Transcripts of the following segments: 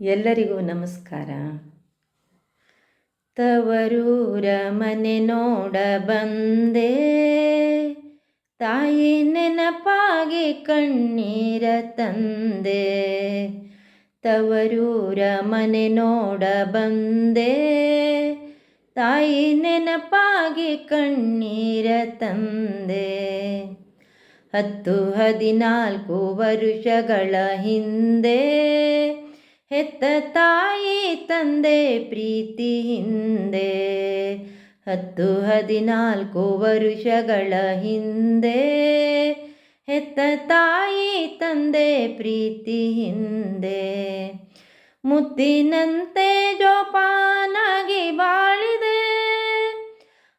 ಎಲ್ಲರಿಗೂ ನಮಸ್ಕಾರ. ತವರೂರ ಮನೆ ನೋಡ ಬಂದೆ. ತಾಯಿ ನೆನಪಾಗಿ ಕಣ್ಣೀರ ತಂದೆ. ತವರೂರ ಮನೆ ನೋಡ ಬಂದೆ. ತಾಯಿ ನೆನಪಾಗಿ ಕಣ್ಣೀರ ತಂದೆ. ಹತ್ತು ಹದಿನಾಲ್ಕು ವರುಷಗಳ ಹಿಂದೆ ಹೆತ್ತ ತಾಯಿ ತಂದೆ ಪ್ರೀತಿ ಹಿಂದೆ. ಹತ್ತು ಹದಿನಾಲ್ಕು ವರುಷಗಳ ಹಿಂದೆ. ಹೆತ್ತ ತಾಯಿ ತಂದೆ ಪ್ರೀತಿ ಹಿಂದೆ. ಮುತ್ತಿನಂತೆ ಜೋಪಾನಾಗಿ ಬಾಳಿದೆ.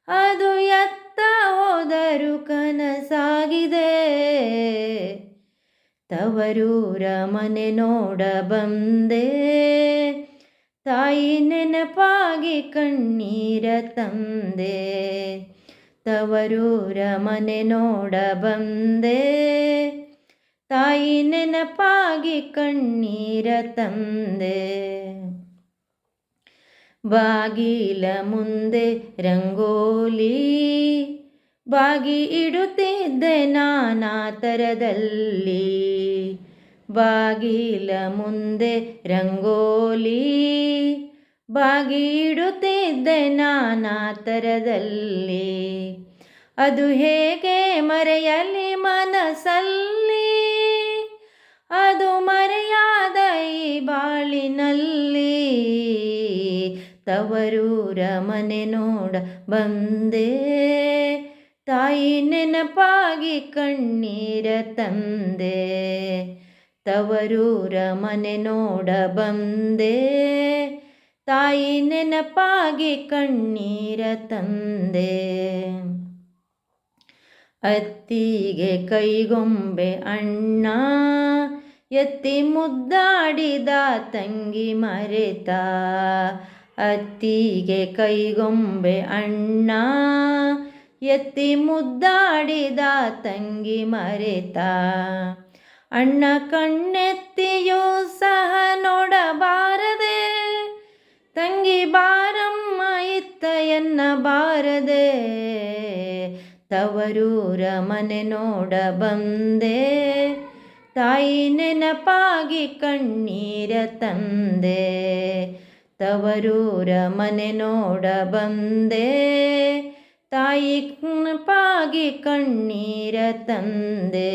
ಅದು ಎತ್ತ ಹೋದರು ಕನಸಾಗಿದೆ. ತವರೂರ ಮನೆ ನೋಡ ಬಂದೆ ತಾಯಿ ನೆನಪಾಗಿ ಕಣ್ಣೀರ ತಂದೆ ತವರೂರ ಮನೆ ನೋಡ ಬಂದೆ ತಾಯಿ ನೆನಪಾಗಿ ಕಣ್ಣೀರ ತಂದೆ ಬಾಗಿಲ ಮುಂದೆ ರಂಗೋಲಿ ಬಾಗಿ ಇಡುತ್ತಿದ್ದೆ ನಾನಾ ಥರದಲ್ಲಿ ಬಾಗಿಲ ಮುಂದೆ ರಂಗೋಲಿ. ಬಾಗಿ ಇಡುತ್ತಿದ್ದೆ ನಾನಾ ಥರದಲ್ಲಿ ಅದು ಹೇಗೆ ಮರೆಯಲಿ ಮನಸ್ಸಲ್ಲಿ. ಅದು ಮರೆಯಾದ ಈ ಬಾಳಿನಲ್ಲಿ. ತವರೂರ ಮನೆ ನೋಡ ಬಂದೇ. ತಾಯಿ ನೆನಪಾಗಿ ಕಣ್ಣೀರ ತಂದೆ ತವರೂರ ಮನೆ ನೋಡ ಬಂದೆ. ತಾಯಿ ನೆನಪಾಗಿ ಕಣ್ಣೀರ ತಂದೆ, ಅತ್ತಿಗೆ ಕೈಗೊಂಬೆ ಅಣ್ಣ, ಎತ್ತಿ ಮುದ್ದಾಡಿದ ತಂಗಿ ಮರೆತ, ಅತ್ತಿಗೆ ಕೈಗೊಂಬೆ ಅಣ್ಣ. ಎತ್ತಿ ಮುದ್ದಾಡಿದ ತಂಗಿ ಮರೆತ. ಅಣ್ಣ ಕಣ್ಣೆತ್ತಿಯೂ ಸಹ ನೋಡಬಾರದೆ. ತಂಗಿ ಬಾರಮ್ಮ ಇತ್ತ ಎನ್ನ ಬಾರದೆ ತವರೂರ ಮನೆ ನೋಡ ಬಂದೆ. ತಾಯಿ ನೆನಪಾಗಿ ಕಣ್ಣೀರ ತಂದೆ. ತವರೂರ ಮನೆ ನೋಡ ಬಂದೆ. ತಾಯಿ ಪಾಗಿ ಕಣ್ಣೀರ ತಂದೆ.